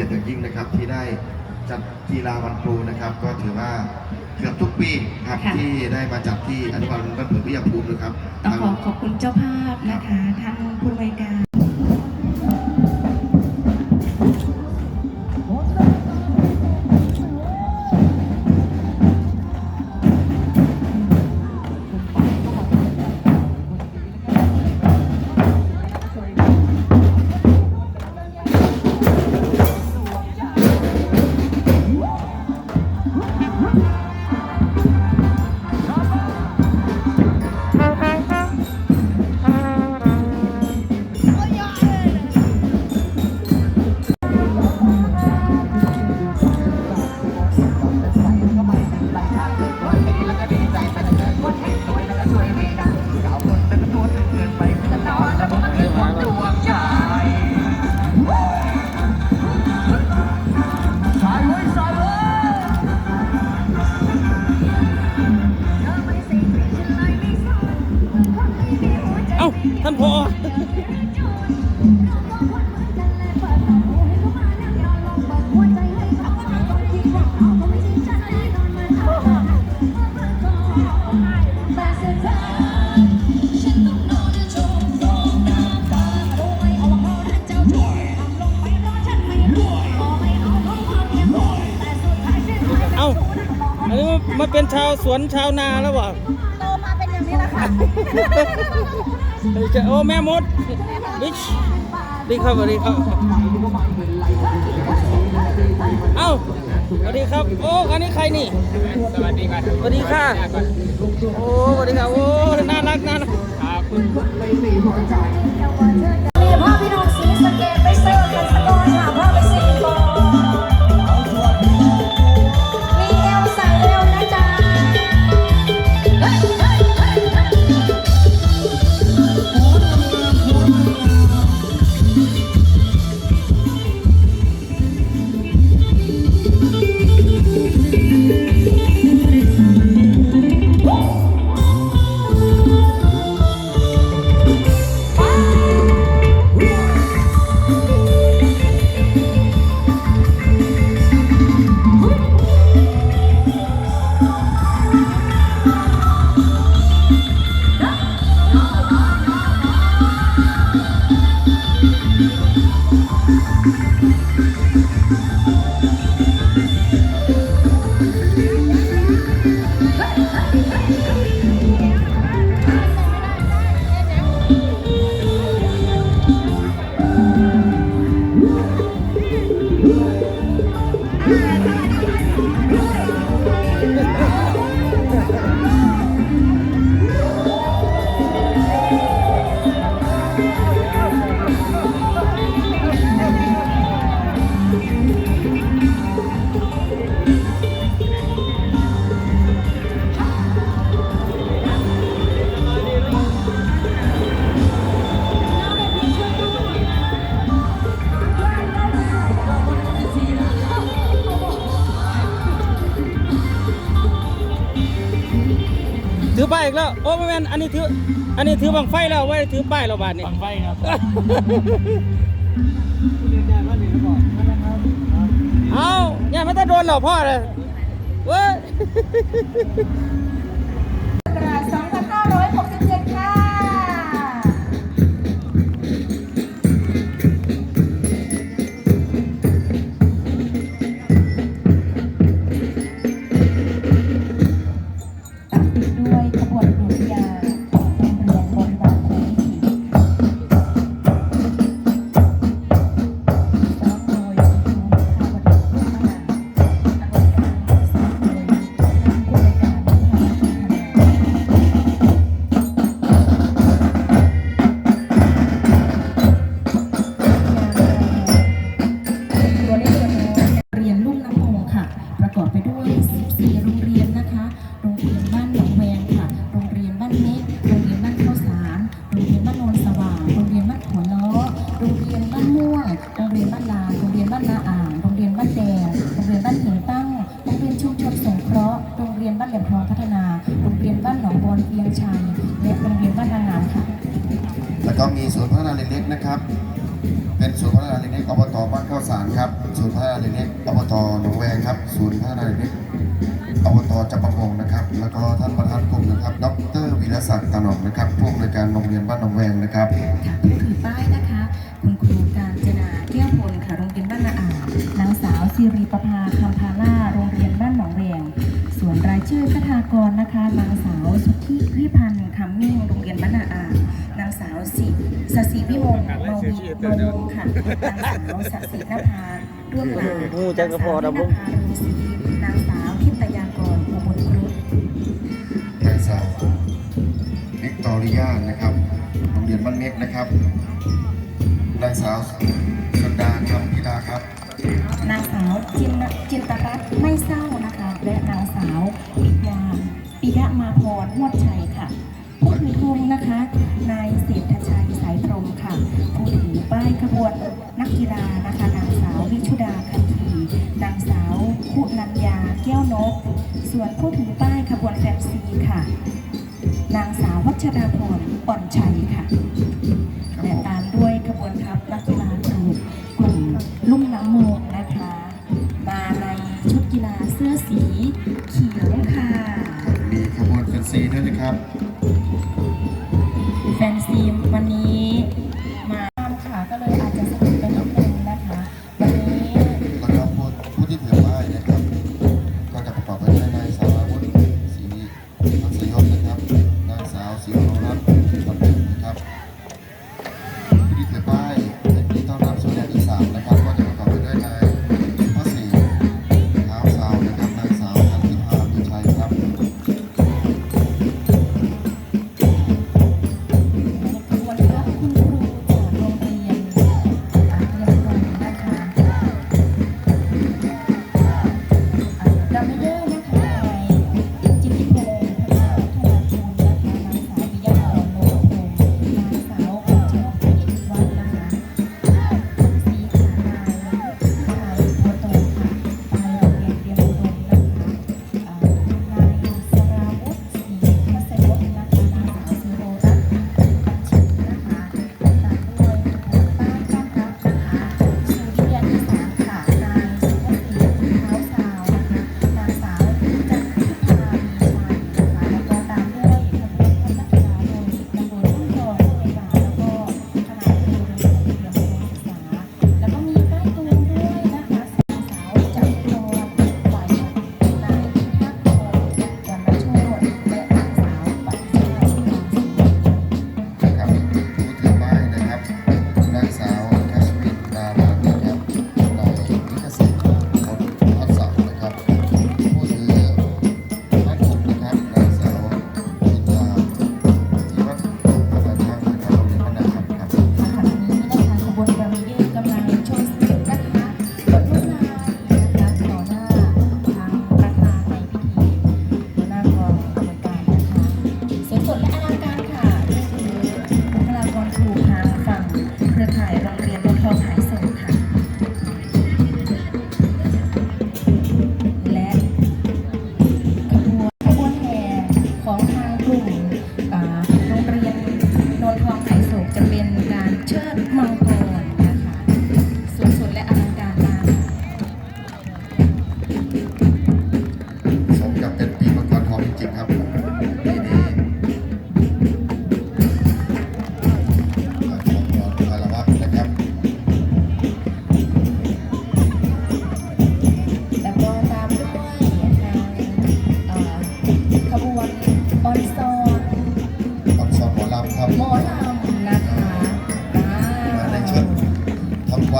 กียรติอย่างยิ่งนะครับที่ได้จัดกีฬาวันครูนะครับ ก็ถือว่าเกือบทุกปีครับค่ะที่ได้มาจัดที่อนุบาลบ้านผือพิยาภูมินะครับ ต้องขอทางขอบคุณเจ้าภาพนะคะท่านผู้อำนวยการ มาเป็นชาวสวนชาวนาแล้ววะโตมาเป็นอย่างนี้แหละค่ะโอ้แม่มดบิชดีครับสวัสดีครับ เอ้าสวัสดีครับ โอ้อันนี้ใครนี่ สวัสดีครับสวัสดีค่ะ โอ้สวัสดีครับ โอ้ น่ารักน่ารักครับ นอันนี้ถือ อันนี้ถือบังไฟแล้วไว้ถือป้ายเราบาทนี่บังไฟครับเอาเนี่ยไม่ต้องโดนหรอกพ่อเลยเว้ย จับประพงนะครับ แล้วก็ท่านประธานกลุ่มนะครับ ดรวีรศักดิ์ตาหนองนะครับผู้อำนวยการโรงเรียนบ้านหนองแวงนะครับค่ะผู้ถือป้ายนะคะ คุณครูการจนาแก้วพลค่ะโรงเรียนบ้านนาอ่างนางสาวสิริประภาคำพาล่าโรงเรียนบ้านหนองแวงส่วนรายชื่อคทากรนะคะนางสาวสุทธิพิพันธ์คำมิ่งโรงเรียนบ้านนาอ่างนางสาวสิสศิวิมลมาวีมาวงค่ะนางสาวสศินภาร่วมกลางงูจักรพรนะผมนางสาวฤาษีนาง อริยานะครับโรงเรียนบ้านเม็กนะครับนางสาวสุดาคำพิดาครับ นางสาวจินจินตรัตน์ไม่เศร้านะคะ และนางสาวปิยาปิยะมาพรหวดชัยค่ะ ผู้ถือธงนะคะ นายเศรษฐชัยสายตรงค่ะ ผู้ถือป้ายขบวนนักกีฬานะคะ นางสาววิชุดาคันธีนางสาวคุณัญญาแก้วนก ส่วนผู้ถือป้ายขบวนแฟนซีค่ะ นางสาว วัชราพรอ่อนชัยค่ะครับและผมตามด้วยขบวนทัพนักกีฬากลุ่มกลุ่มลุ่มน้ำโมงนะคะ มาในชุดกีฬาเสื้อสีเขียวค่ะ มีขบวนแฟนซีด้วยนะครับ แฟนซีมวันนี้มาตามค่ะก็เลยอาจจะ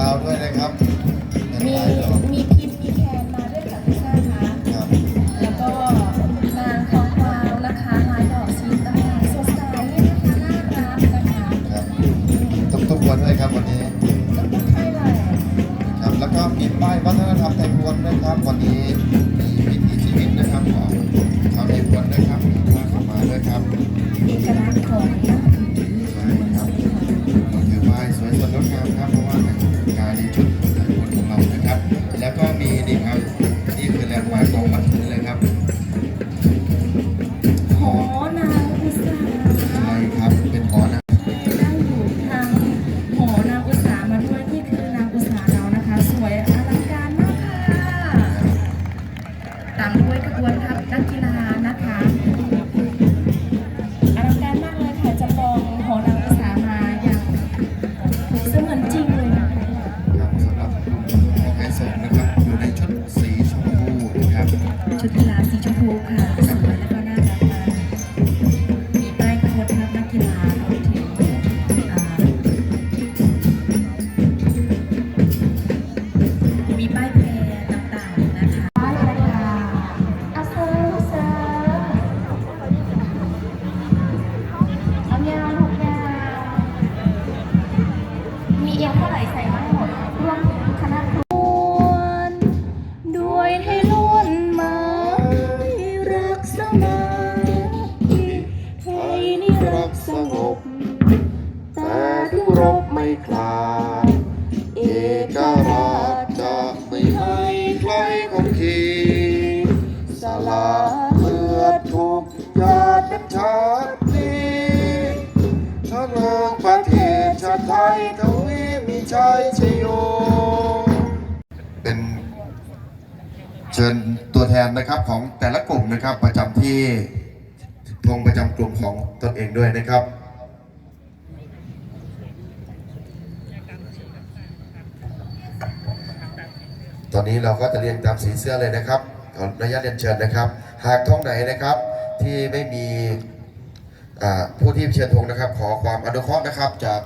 วาวด้วยนะครับเป็นมีลายดอกมีพิมพ์มีแคนมาด้วยค่ะพี่ซ่าคะครับแล้วก็นางทองกวาวนะคะลายดอกสีต่างๆสดใสนะคะน่ารักนะคะครับทุกทุกๆวันด้วยครับวันนี้ใช่เลยครับแล้วก็มีป้ายวัฒนธรรมไทยพวนด้วยครับวันนี้มีวิถีชีวิตนะครับของชาวไทยพวนด้วยครับมีผ้าขาวมาด้วยครับเอกลักษณ์ของใช่ ละเลือดทุกยาดเป็นชาตินี้ทั้งเงประเทศชาติไทยทวีมีชัยชโย เป็นเชิญตัวแทนนะครับของแต่ละกลุ่มนะครับประจำที่ธงประจำกลุ่มของตนเองด้วยนะครับ ตอนนี้เราก็จะเรียงตามสีเสื้อเลยนะครับ ออนุญาตเรียนเชิญนะครับ หากท้องไหนนะครับที่ไม่มีผู้ที่เชิญธงนะครับ ขอความอนุเคราะห์นะครับจาก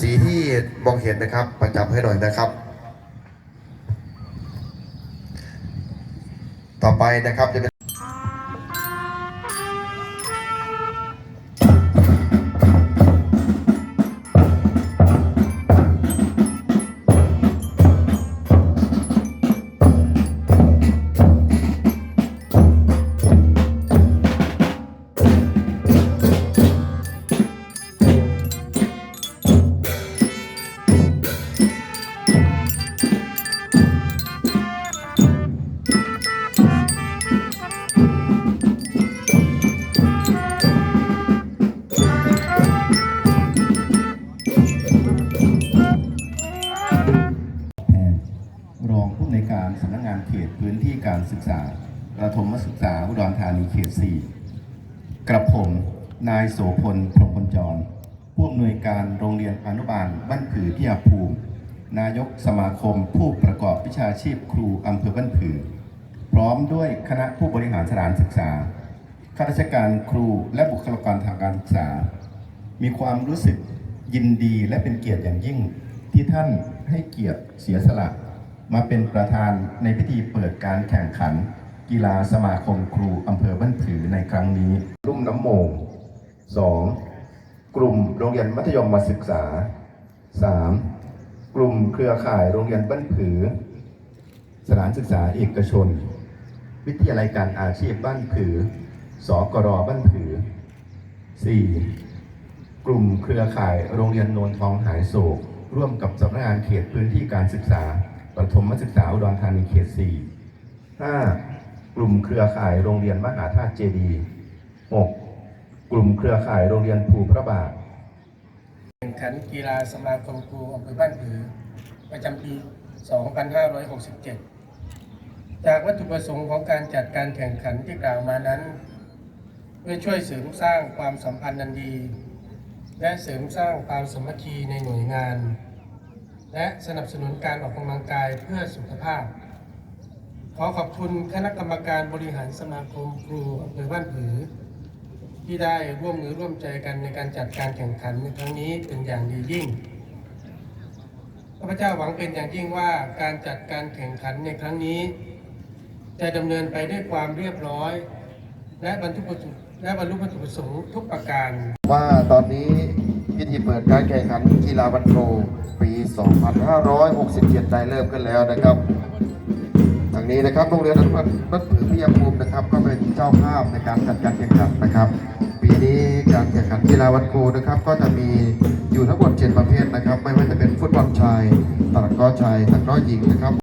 สีที่มองเห็นนะครับประจำให้หน่อยนะครับ ต่อไปนะครับจะเป็น รองผู้อำนการสำนักงานเขตพื้นที่การศึกษาประถมศึกษาอุดรธานีเขต 4 กระผมนายโสพลพรมพลจรผู้อำนวยการโรงเรียนอนุบาลบ้านผือที่ยาภูมิ นายกสมาคมผู้ประกอบวิชาชีพครูอำเภอบ้านผือ พร้อมด้วยคณะผู้บริหารสถานศึกษาข้าราชการครูและบุคลากรทางการศึกษา มีความรู้สึกยินดีและเป็นเกียรติอย่างยิ่งที่ท่านให้เกียรติเสียสละ มาเป็นประธานในพิธีเปิดการแข่งขัน กีฬาสมาคมครูอำเภอบ้านผือในครั้งนี้ รุ่มน้ำโมง 2. กลุ่มโรงเรียนมัธยมมาศึกษา 3. กลุ่มเครือข่ายโรงเรียนบ้านผือ สถานศึกษาเอกชน วิทยาลัยการอาชีพบ้านผือ สกรบ้านผือ 4. กลุ่มเครือข่ายโรงเรียนโนนทองหายโศก ร่วมกับสำนักงานเขตพื้นที่การศึกษา ประถมศึกษาอุดรธานีเขต4 5. กลุ่มเครือข่ายโรงเรียนมหาธาตุเจดีย์ 6. กลุ่มเครือข่ายโรงเรียนภูพระบาทแข่งขันกีฬาสมาคมครูอำเภอบ้านผือ ประจำปี 2567 จากวัตถุประสงค์ของการจัดการแข่งขันที่กล่าวมานั้น เพื่อช่วยเสริมสร้างความสัมพันธ์อันดี และเสริมสร้างความสมัคคีในหน่วยงาน และสนับสนุนการออกกำลังกายเพื่อสุขภาพ ขอขอบคุณคณะกรรมการบริหารสมาคมครูอำเภอบ้านผือ ที่ได้ร่วมมือร่วมใจกันในการจัดการแข่งขันในครั้งนี้เป็นอย่างดียิ่งข้าพเจ้าหวังเป็นอย่างยิ่งว่าการจัดการแข่งขันในครั้งนี้ จะดำเนินไปด้วยความเรียบร้อย และบรรทุวัตถุและบรรลุวัตถุประสงค์ทุกประการ ว่าตอนนี้ พิธีเปิดการแข่งขันกีฬาวันโครูปี 2567 ได้เริ่มขึ้นแล้วนะครับทางนี้นะครับโรงเรียนอนุบาลบ้านผือพิยภูมินะครับ ก็เป็นเจ้าภาพในการจัดการแข่งขันนะครับ ปีนี้การแข่งขันกีฬาวันครูนะครับ ก็จะมีอยู่ทั้งหมด 7 ประเภทนะครับ ไม่ว่าจะเป็นฟุตบอลชายตะกร้อชายตะกร้อหญิงนะครับ